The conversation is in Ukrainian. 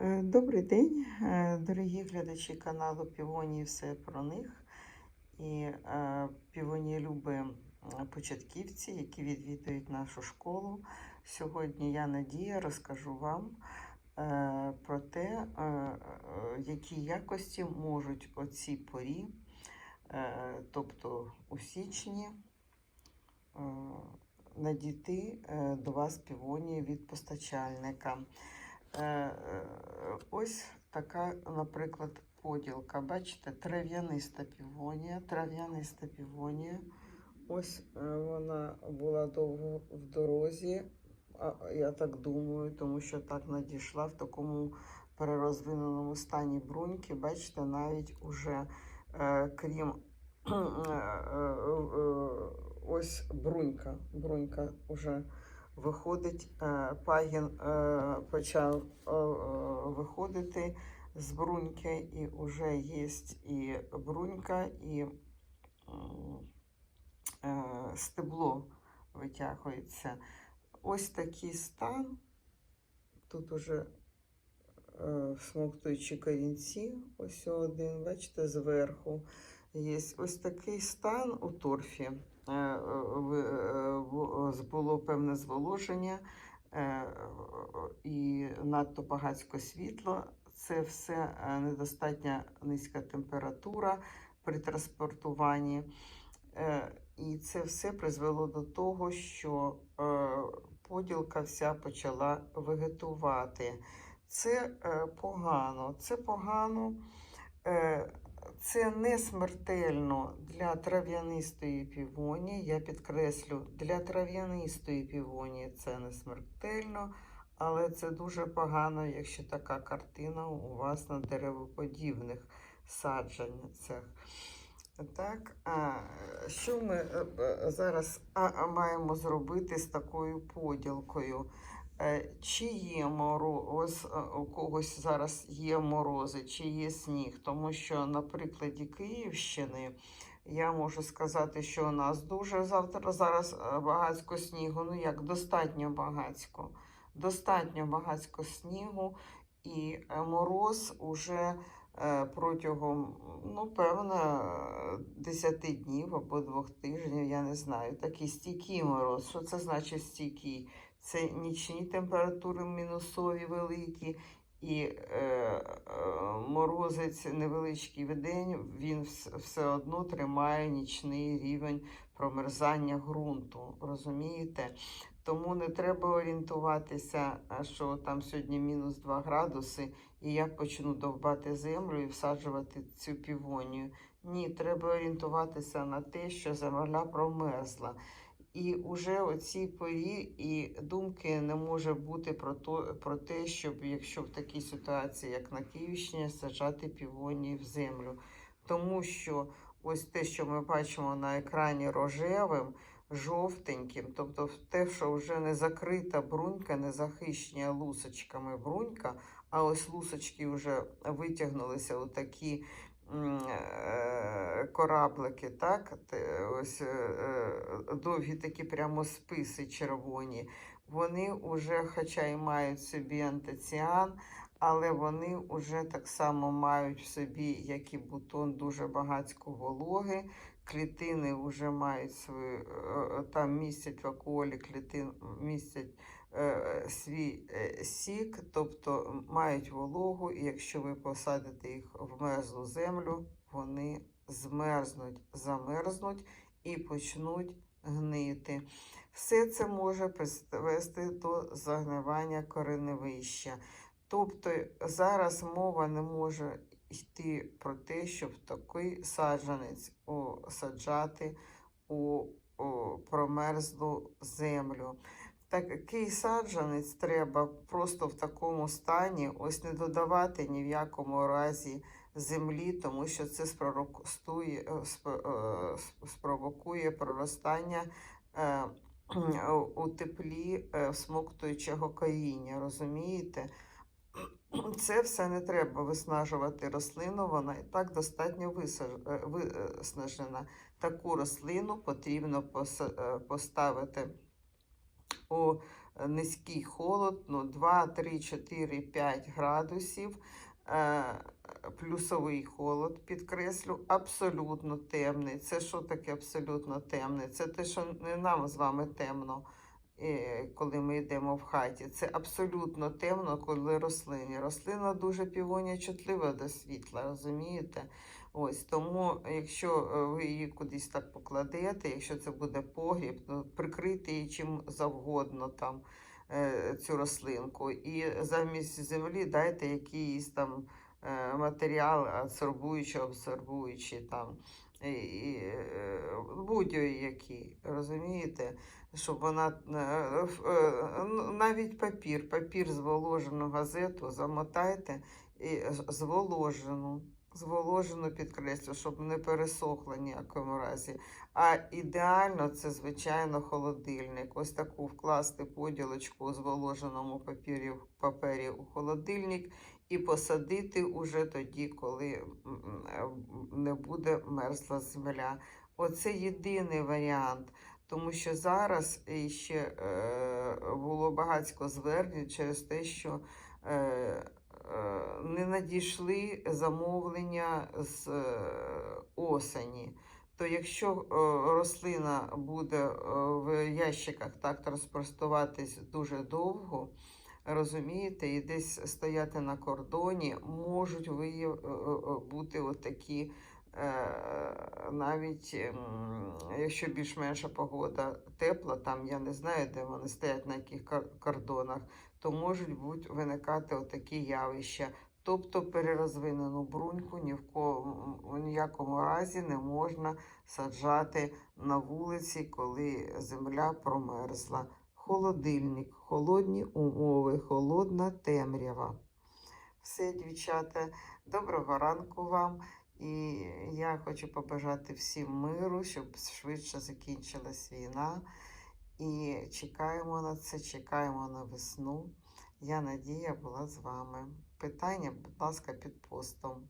Е, Добрий день, е, дорогі глядачі каналу Півонії все про них. І е, півонії люби початківці, які відвідують нашу школу. Сьогодні я Надія розкажу вам про те, які якості можуть оці порі, тобто у січні, надійти до вас півонії від постачальника. Е, е, Ось така, наприклад, поділка. Бачите, трав'яниста півонія, трав'яниста півонія. Ось е, вона була довго в дорозі, я так думаю, тому що так надійшла в такому перерозвиненому стані бруньки. Бачите, навіть уже е, крім е, е, ось брунька. Брунька вже виходить, е, пагін е, почав е, виходити з бруньки, і вже є і брунька, і стебло витягується. Ось такий стан. Тут уже смоктуючі корінці, ось один, бачите, зверху. Є ось такий стан у торфі. Е, е, е, було певне зволоження і надто багатько світла. Це все недостатня низька температура при транспортуванні. І це все призвело до того, що поділка вся почала вегетувати. Це погано. Це погано. Це не смертельно для трав'янистої півонії. Я підкреслю, для трав'янистої півонії це не смертельно, але це дуже погано, якщо така картина у вас на деревоподібних саджанцях. Так, а що ми е, е, зараз маємо зробити з такою поділкою? Е, Чи є мороз, е, у когось зараз є морози, чи є сніг? Тому що на прикладі Київщини я можу сказати, що у нас дуже завтра зараз е, багатько снігу. Ну як достатньо багатько. Достатньо багатько снігу, і мороз уже протягом, ну, певно, е, 10 днів або двох тижнів, я не знаю. Такий стійкий мороз. Що це значить стійкий? Це нічні температури мінусові великі, і е, е, морозець невеличкий в день, він все одно тримає нічний рівень промерзання ґрунту. Розумієте? Тому не треба орієнтуватися, що там сьогодні мінус 2 градуси, і я почну довбати землю і всаджувати цю півонію. Ні, треба орієнтуватися на те, що земля промерзла. І уже о цій порі і думки не може бути про, то, про те, щоб якщо в такій ситуації, як на Київщині, саджати півонії в землю. Тому що ось те, що ми бачимо на екрані рожевим, жовтеньким, тобто те, що вже не закрита брунька, не захищена лусочками брунька, а ось лусочки вже витягнулися у такі кораблики, так? Ось е, е, довгі такі прямо списи червоні. Вони вже, хоча і мають собі антиціан, але вони вже так само мають в собі, як і бутон, дуже багатько вологи. Клітини вже мають свою, е, е, там містять вакуолі клітин, містять е, свій е, сік, тобто мають вологу, і якщо ви посадите їх в мерзлу землю, вони змерзнуть, замерзнуть і почнуть гнити. Все це може призвести до загнивання кореневища. Тобто зараз мова не може йти про те, щоб такий саджанець саджати у промерзлу землю. Такий саджанець треба просто в такому стані, ось не додавати ні в якому разі землі, тому що це спроростує- е, е, спровокує проростання е, у теплі всмоктуючого коріння, розумієте? Це все не треба виснажувати рослину, вона і так достатньо виснажена. Таку рослину потрібно поставити у е, низький холод, ну 2, 3, 4, 5 градусів. Е, Плюсовий холод, підкреслю, абсолютно темний. Це що таке абсолютно темний? Це те, що не нам з вами темно, коли ми йдемо в хаті. Це абсолютно темно, коли рослині. Рослина дуже півонія чутлива до світла, розумієте? Ось тому, якщо е, ви її кудись так покладете, якщо це буде погріб, то прикрийте її чим завгодно там е, цю рослинку. І замість землі дайте якийсь там е, матеріал адсорбуючий, абсорбуючий там. Е, будь-який, розумієте, щоб вона е, е, навіть папір, папір зволожену газету замотайте і зволожену, зволожену підкреслю, щоб не пересохло ніякому разі. А ідеально це, звичайно, холодильник. Ось таку вкласти поділочку у зволоженому папірі, папері у холодильник і посадити уже тоді, коли не буде мерзла земля. Оце єдиний варіант. Тому що зараз ще е, було багатько звернень через те, що е, не надійшли замовлення з е, осені. То якщо е, рослина буде е, в ящиках так транспортуватись дуже довго, розумієте, і десь стояти на кордоні, можуть е, е, е, бути отакі, е, навіть якщо більш-менша погода тепла, там я не знаю, де вони стоять, на яких кордонах, то можуть бути виникати отакі явища. Тобто перерозвинену бруньку ні в кому в ніякому разі не можна саджати на вулиці, коли земля промерзла. Холодильник, холодні умови, холодна темрява. Все, дівчата, доброго ранку вам. І я хочу побажати всім миру, щоб швидше закінчилась війна. І чекаємо на це, чекаємо на весну. Я Надія була з вами. Питання, будь ласка, під постом.